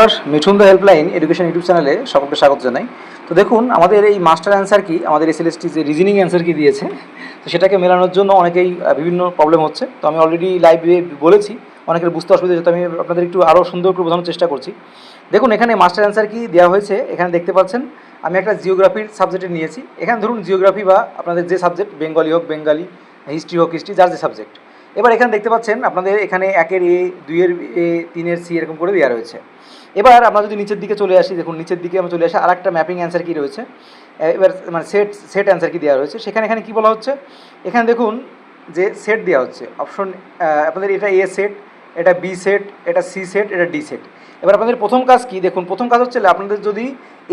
নমস্কার Mithun the helpline education YouTube চ্যানেলে সকলকে স্বাগত জানাই। তো দেখুন, আমাদের এই মাস্টার অ্যান্সার কি, আমাদের এসএলএসটি যে রিজনিং অ্যান্সার কি দিয়েছে, তো সেটাকে মেলানোর জন্য অনেকেই বিভিন্ন প্রবলেম হচ্ছে। তো আমি অলরেডি লাইভে বলেছি, অনেকের বুঝতে অসুবিধা হচ্ছে আমি আপনাদের একটু আরও সুন্দর করে বোঝানোর চেষ্টা করছি। দেখুন, এখানে মাস্টার অ্যান্সার কি দেওয়া হয়েছে, এখানে দেখতে পাচ্ছেন, আমি একটা জিওগ্রাফির সাবজেক্টে নিয়েছি। এখানে ধরুন, জিওগ্রাফি বা আপনাদের যে সাবজেক্ট বেঙ্গলি হোক, বেঙ্গালি, হিস্ট্রি হোক, হিস্ট্রি, যার যে সাবজেক্ট এবার এখানে দেখতে পাচ্ছেন আপনাদের এখানে একের এ, দুইয়ের এ, তিনের সি এরকম করে দেওয়া রয়েছে। এবার আমরা যদি নিচের দিকে চলে আসি, দেখুন নিচের দিকে আমরা চলে আসি আর একটা ম্যাপিং অ্যান্সার কী রয়েছে? এবার মানে সেট সেট অ্যান্সার কি দেওয়া রয়েছে? সেখানে এখানে কী বলা হচ্ছে? এখানে দেখুন যে সেট দেওয়া হচ্ছে। অপশন আপনাদের এটা এ সেট, এটা বি সেট, এটা সি সেট, এটা ডি সেট। এবার আপনাদের প্রথম কাজ কি? দেখুন, প্রথম কাজ হচ্ছে আপনাদের যদি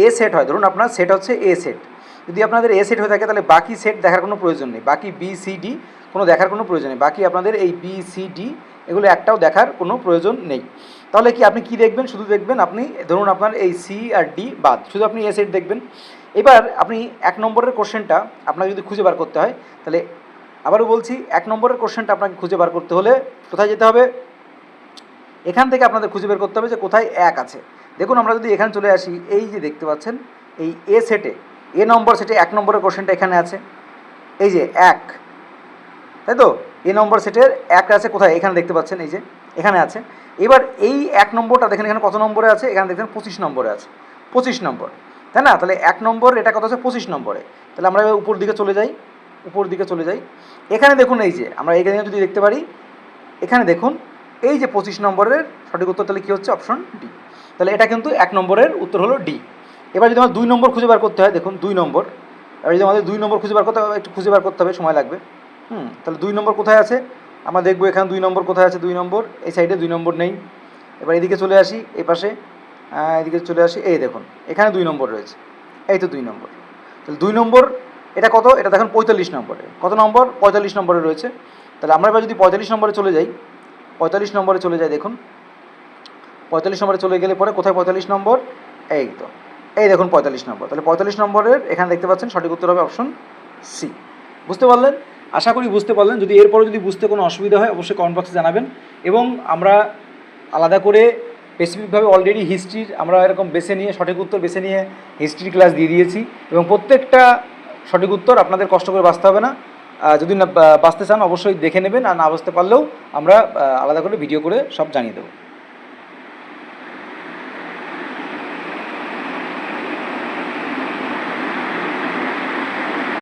এ সেট হয়, ধরুন আপনার সেট হচ্ছে এ সেট। যদি আপনাদের এ সেট হয়ে থাকে, তাহলে বাকি সেট দেখার কোনো প্রয়োজন নেই। বাকি বি সি ডি কোনো দেখার কোনো প্রয়োজন নেই। বাকি আপনাদের এই বি সি ডি এগুলো একটাও দেখার কোনো প্রয়োজন নেই। তাহলে কি আপনি কি দেখবেন? শুধু দেখবেন? আপনি ধরুন আপনার এই সি আর ডি বাদ। শুধু আপনি এ সেট দেখবেন। এবার আপনি এক নম্বরের কোশ্চেনটা আপনাকে যদি খুঁজে বার করতে হয়, তাহলে আবারও বলছি, এক নম্বরের কোশ্চেনটা আপনাকে খুঁজে বার করতে হলে কোথায় যেতে হবে? এখান থেকে আপনাদের খুঁজে বের করতে হবে যে কোথায় এক আছে। দেখুন, আমরা যদি এখানে চলে আসি, এই যে দেখতে পাচ্ছেন, এই এ সেটে এ নম্বর সেটে এক নম্বরের কোশ্চেনটা এখানে আছে। এই যে এক, তাই তো? এ নম্বর সেটের এক আছে কোথায়? এখানে দেখতে পাচ্ছেন এই যে, এখানে আছে। এবার এই এক নম্বরটা দেখেন এখানে কত নম্বরে আছে? এখানে দেখেন পঁচিশ নম্বরে আছে। পঁচিশ নম্বর, তাই না? তাহলে এক নম্বর, এটা কত আছে? পঁচিশ নম্বরে। তাহলে আমরা উপর দিকে চলে যাই, উপর দিকে চলে যাই। এখানে দেখুন এই যে, আমরা এখানে যদি দেখতে পারি, এখানে দেখুন, এই যে পঁচিশ নম্বরের সঠিক উত্তর তাহলে কী হচ্ছে? Option D. তাহলে এটা কিন্তু এক নম্বরের উত্তর হলো ডি। এবার যদি আমার দুই নম্বর খুঁজে বার করতে হয়, দেখুন দুই নম্বর। এবার যদি আমাদের দুই নম্বর খুঁজে বার করতে হবে একটু খুঁজে বার করতে হবে, সময় লাগবে। হুম, তাহলে দুই নম্বর কোথায় আছে? আমরা দেখব এখানে দুই নম্বর কোথায় আছে, দুই নম্বর। এই সাইডে দুই নম্বর নেই। এবার এদিকে চলে আসি, এই পাশে। এদিকে চলে আসি, এই দেখুন, এখানে দুই নম্বর রয়েছে। এই তো দুই নম্বর। তাহলে দুই নম্বর, এটা কত? এটা দেখুন পঁয়তাল্লিশ নম্বরে। কত নম্বর? পঁয়তাল্লিশ নম্বরে রয়েছে। তাহলে আমরা এবার যদি পঁয়তাল্লিশ নম্বরে চলে যাই, পঁয়তাল্লিশ নম্বরে চলে যাই, দেখুন। পঁয়তাল্লিশ নম্বরে চলে গেলে পরে কোথায় পঁয়তাল্লিশ নম্বর? এই তো এই দেখুন পঁয়তাল্লিশ নম্বর। তাহলে পঁয়তাল্লিশ নম্বরের এখানে দেখতে পাচ্ছেন সঠিক উত্তর হবে অপশন সি বুঝতে পারলেন? আশা করি বুঝতে পারলেন। যদি এরপরে যদি বুঝতে কোনো অসুবিধা হয়, অবশ্যই কমেন্ট বক্সে জানাবেন। এবং আমরা আলাদা করে স্পেসিফিকভাবে অলরেডি হিস্ট্রির আমরা এরকম বেছে নিয়ে, সঠিক উত্তর বেছে নিয়ে হিস্ট্রির ক্লাস দিয়ে দিয়েছি। এবং প্রত্যেকটা সঠিক উত্তর আপনাদের কষ্ট করে বাঁচতে হবে না। যদি না বাঁচতে চান, অবশ্যই দেখে নেবেন। আর না বাঁচতে পারলেও আমরা আলাদা করে ভিডিও করে সব জানিয়ে দেবো।